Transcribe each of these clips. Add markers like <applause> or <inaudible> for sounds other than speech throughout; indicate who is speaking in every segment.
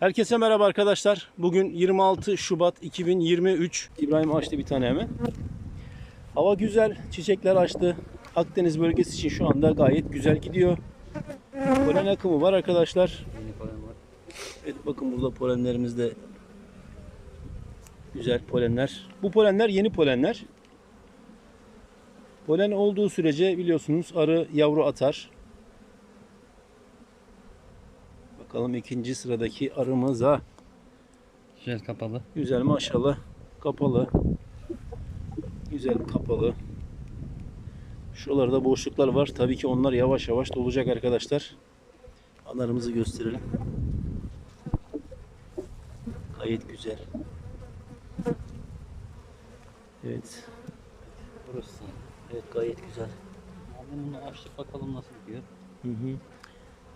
Speaker 1: Herkese merhaba arkadaşlar. Bugün 26 Şubat 2023. İbrahim açtı bir tane hemen. Hava güzel, çiçekler açtı. Akdeniz bölgesi için şu anda gayet güzel gidiyor. Polen akımı var arkadaşlar. Evet bakın burada polenlerimiz de güzel polenler. Bu polenler yeni polenler. Polen olduğu sürece biliyorsunuz arı yavru atar. Bakalım ikinci sıradaki arımıza.
Speaker 2: Güzel kapalı.
Speaker 1: Güzel maşallah. Kapalı. Güzel kapalı. Şuralarda boşluklar var. Tabii ki onlar yavaş yavaş dolacak arkadaşlar. Anarımızı gösterelim. Gayet güzel. Evet.
Speaker 2: Burası.
Speaker 1: Evet gayet güzel.
Speaker 2: Abi bunu açtık bakalım nasıl gidiyor.
Speaker 1: Hı hı.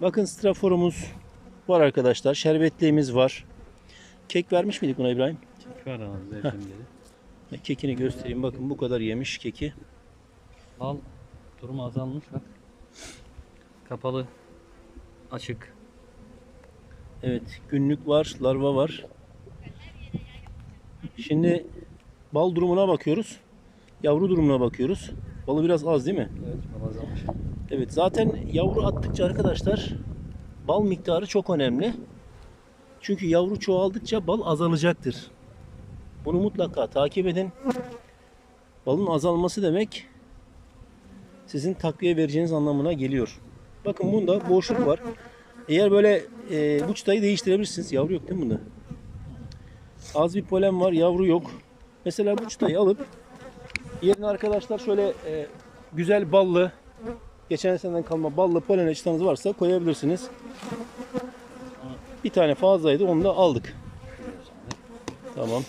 Speaker 1: Bakın straforumuz var arkadaşlar. Şerbetliğimiz var. Kek vermiş miydik buna İbrahim?
Speaker 2: Çek var abi verdim geri.
Speaker 1: Kekini göstereyim. Bakın bu kadar yemiş keki.
Speaker 2: Bal durumu azalmış bak. Kapalı. Açık.
Speaker 1: Evet, günlük var, larva var. Şimdi bal durumuna bakıyoruz. Yavru durumuna bakıyoruz. Balı biraz az değil mi?
Speaker 2: Evet azalmış.
Speaker 1: Evet, zaten yavru attıkça arkadaşlar bal miktarı çok önemli. Çünkü yavru çoğaldıkça bal azalacaktır. Bunu mutlaka takip edin. Balın azalması demek sizin takviye vereceğiniz anlamına geliyor. Bakın bunda boşluk var. Eğer böyle e, bu çıtayı değiştirebilirsiniz. Yavru yok değil mi bunda? Az bir polen var, yavru yok. Mesela bu çıtayı alıp yerine arkadaşlar şöyle e, güzel ballı, geçen seneden kalma ballı polen çıtanız varsa koyabilirsiniz. Bir tane fazlaydı, onu da aldık. Tamam.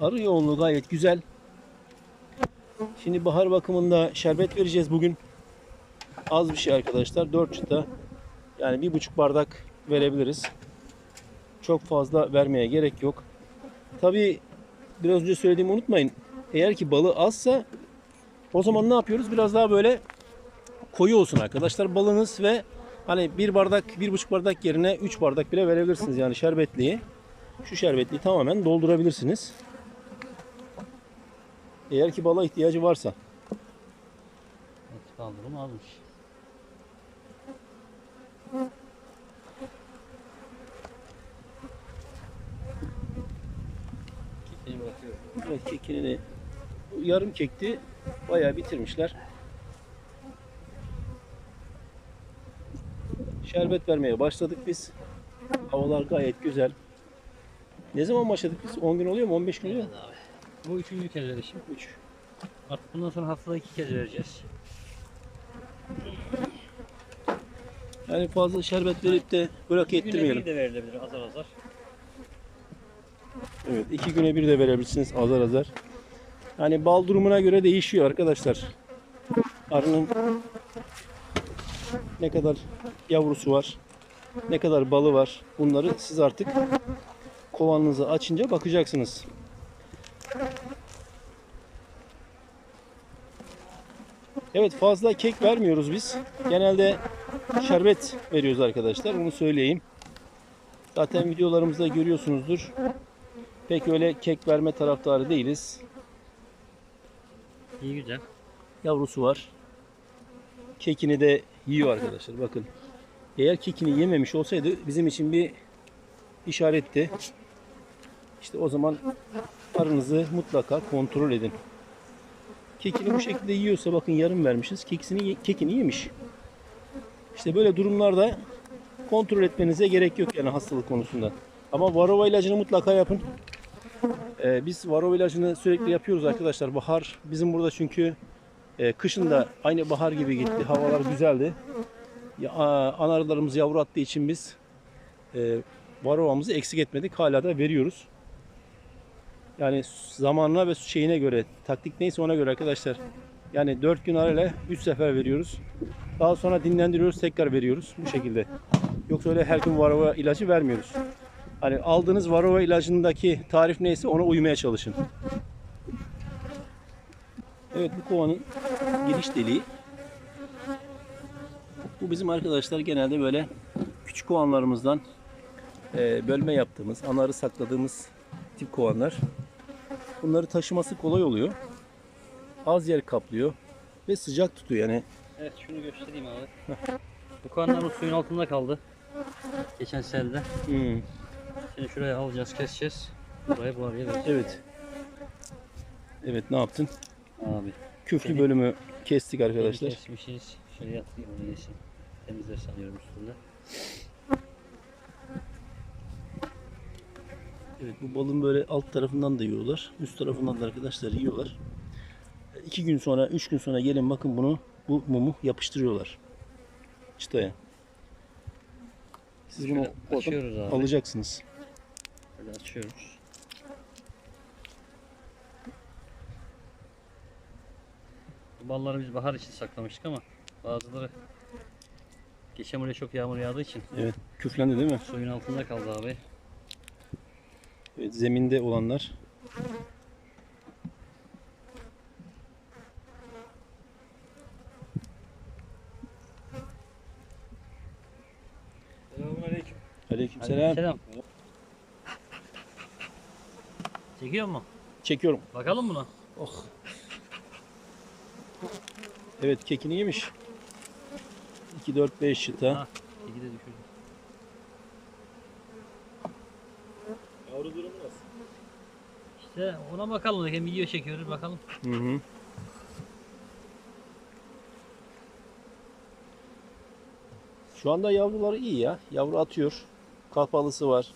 Speaker 1: Arı yoğunluğu gayet güzel. Şimdi bahar bakımında şerbet vereceğiz bugün. Az bir şey arkadaşlar. 4 çıta. Yani bir buçuk bardak verebiliriz. Çok fazla vermeye gerek yok. Tabi biraz önce söylediğimi unutmayın. Eğer ki balı azsa o zaman ne yapıyoruz? Biraz daha böyle koyu olsun arkadaşlar balınız ve hani bir bardak, bir buçuk bardak yerine 3 bardak bile verebilirsiniz yani şerbetliği. Şu şerbetliği tamamen doldurabilirsiniz. Eğer ki bala ihtiyacı varsa.
Speaker 2: Durumu almış. Kekini
Speaker 1: kekini yarım kekti. Bayağı bitirmişler. Şerbet vermeye başladık biz. Havalar gayet güzel. Ne zaman başladık biz? 10 gün oluyor mu? 15 gün oluyor mu?
Speaker 2: Abi. Bu üçüncü kez verişim.
Speaker 1: 3.
Speaker 2: Artık bundan sonra haftada iki kez vereceğiz.
Speaker 1: Yani fazla şerbet verip de bırak ettirmeyelim.
Speaker 2: bir de verilebilir azar azar.
Speaker 1: Evet, iki güne bir de verebilirsiniz azar azar. Yani bal durumuna göre değişiyor arkadaşlar. Arının ne kadar yavrusu var, ne kadar balı var. Bunları siz artık kovanınızı açınca bakacaksınız. Evet fazla kek vermiyoruz biz. Genelde şerbet veriyoruz arkadaşlar. Bunu söyleyeyim. Zaten videolarımızda görüyorsunuzdur. Pek öyle kek verme taraftarı değiliz.
Speaker 2: İyi güzel.
Speaker 1: Yavrusu var. Kekini de yiyor arkadaşlar bakın. Eğer kekini yememiş olsaydı bizim için bir işaretti. İşte o zaman arınızı mutlaka kontrol edin. Kekini bu şekilde yiyorsa bakın yarım vermişiz. Kekini, kekini yemiş. İşte böyle durumlarda kontrol etmenize gerek yok yani hastalık konusunda. Ama varova ilacını mutlaka yapın. Ee, biz varova ilacını sürekli yapıyoruz arkadaşlar. Bahar bizim burada çünkü e, kışın da aynı bahar gibi gitti. Havalar güzeldi. Ya, a- analarımız yavru attığı için biz e, varovamızı eksik etmedik. Hala da veriyoruz. Yani zamanına ve şeyine göre, taktik neyse ona göre arkadaşlar. Yani 4 gün arayla 3 sefer veriyoruz. Daha sonra dinlendiriyoruz, tekrar veriyoruz bu şekilde. Yoksa öyle her gün varova ilacı vermiyoruz. Hani aldığınız varova ilacındaki tarif neyse ona uymaya çalışın. Evet bu kovanın giriş deliği Bu bizim arkadaşlar genelde böyle küçük kovanlarımızdan e, bölme yaptığımız, anarı sakladığımız tip kovanlar. Bunları taşıması kolay oluyor. Az yer kaplıyor ve sıcak tutuyor yani.
Speaker 2: Evet şunu göstereyim abi. Bu kanlarımız suyun altında kaldı. Geçen selde.
Speaker 1: Hmm,
Speaker 2: Şimdi şuraya alacağız, keseceğiz. Buraya bu araya vereceğiz.
Speaker 1: evet. Evet ne yaptın?
Speaker 2: Abi.
Speaker 1: Küflü
Speaker 2: Seni-
Speaker 1: bölümü kestik arkadaşlar.
Speaker 2: Kesmişiz. Şöyle yatayım onu yesin. Temizler sanıyorum üstünde.
Speaker 1: Evet bu balın böyle alt tarafından da yiyorlar. Üst tarafından da arkadaşlar yiyorlar. İki gün sonra, üç gün sonra gelin bakın bunu, bu mumu yapıştırıyorlar. Çıtaya. Siz bunu
Speaker 2: Şöyle
Speaker 1: oradan
Speaker 2: açıyoruz abi.
Speaker 1: alacaksınız.
Speaker 2: Böyle açıyoruz. Bu balları biz bahar için saklamıştık ama bazıları geçen buraya çok yağmur yağdığı için
Speaker 1: Evet küflendi değil mi?
Speaker 2: suyun altında kaldı abi.
Speaker 1: Evet, zeminde olanlar.
Speaker 2: Selamünaleyküm.
Speaker 1: Aleykümselam.
Speaker 2: Selam. Çekiyor mu?
Speaker 1: Çekiyorum.
Speaker 2: Bakalım buna.
Speaker 1: Oh. Evet kekini yemiş. 2 4 5 çıta.
Speaker 2: Ha, çeki de düşürdüm.
Speaker 1: Yavru durumu nasıl?
Speaker 2: İşte ona bakalım. Hem video çekiyoruz bakalım.
Speaker 1: Hı hı. Şu anda yavruları iyi ya. Yavru atıyor. Kalpalısı var.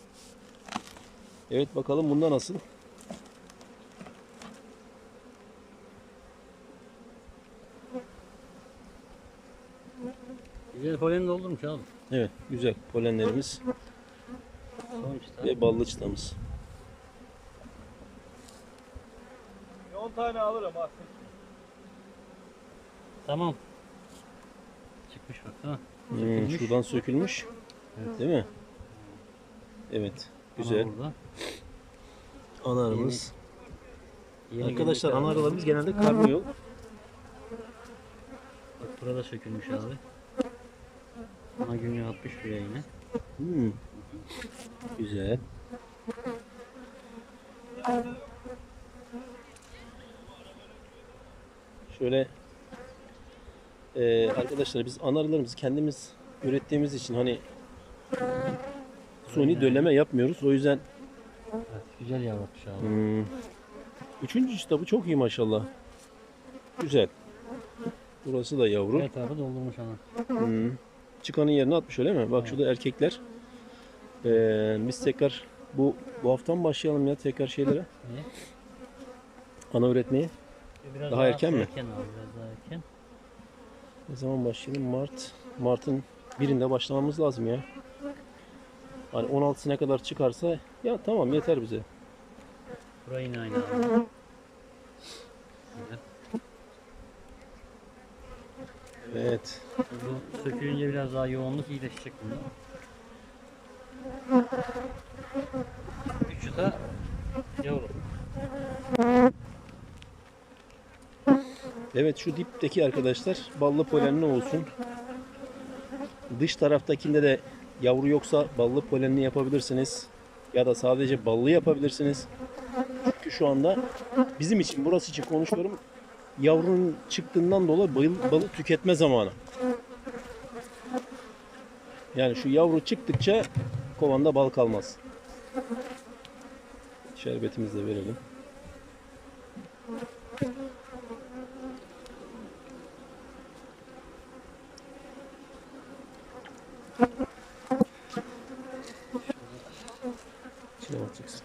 Speaker 1: Evet bakalım bunda nasıl?
Speaker 2: Güzel polen doldurmuş abi.
Speaker 1: Evet güzel polenlerimiz
Speaker 2: işte.
Speaker 1: ve ballı çıtamız.
Speaker 3: 10 tane alırım bak.
Speaker 2: Tamam. Çıkmış bak ha.
Speaker 1: Hmm,
Speaker 2: Sökülmüş.
Speaker 1: şuradan sökülmüş.
Speaker 2: Evet.
Speaker 1: Değil mi? Evet. Güzel.
Speaker 2: Ana burada.
Speaker 1: Analarımız.
Speaker 2: Yeni
Speaker 1: Arkadaşlar
Speaker 2: günlükler var.
Speaker 1: genelde karnıyol.
Speaker 2: Bak burada sökülmüş abi. Ana günlüğü atmış buraya yine.
Speaker 1: Hmm. Güzel. Şöyle eee, arkadaşlar biz anarlarımızı kendimiz ürettiğimiz için hani suni dölleme yapmıyoruz. O yüzden
Speaker 2: Evet, güzel yavrutmuş abi.
Speaker 1: hmm, üçüncü kitabı çok iyi maşallah. Güzel. Burası da yavru.
Speaker 2: Evet abi doldurmuş ana.
Speaker 1: Hmm. Çıkanın yerine atmış öyle mi? Bak şurada erkekler. Ee, biz tekrar bu bu hafta mı başlayalım ya tekrar şeylere? <laughs>
Speaker 2: Niye?
Speaker 1: Ana üretmeye.
Speaker 2: Biraz
Speaker 1: Daha erken mi?
Speaker 2: Erken abi biraz daha erken.
Speaker 1: Ne zaman başlayalım? Mart. Mart'ın birinde başlamamız lazım ya. Hani 16'sına kadar çıkarsa ya tamam yeter bize.
Speaker 2: Burayı yine aynı abi. <laughs> Güzel.
Speaker 1: Evet.
Speaker 2: Bu sökülünce biraz daha yoğunluk iyileşecek bunda. Üç yuta yavru.
Speaker 1: Evet şu dipteki arkadaşlar ballı polenli olsun. Dış taraftakinde de yavru yoksa ballı polenli yapabilirsiniz. Ya da sadece ballı yapabilirsiniz. Çünkü şu anda bizim için burası için konuşuyorum yavrunun çıktığından dolayı balık tüketme zamanı. Yani şu yavru çıktıkça kovanda bal kalmaz. Şerbetimizi de verelim. İçine bakacaksın.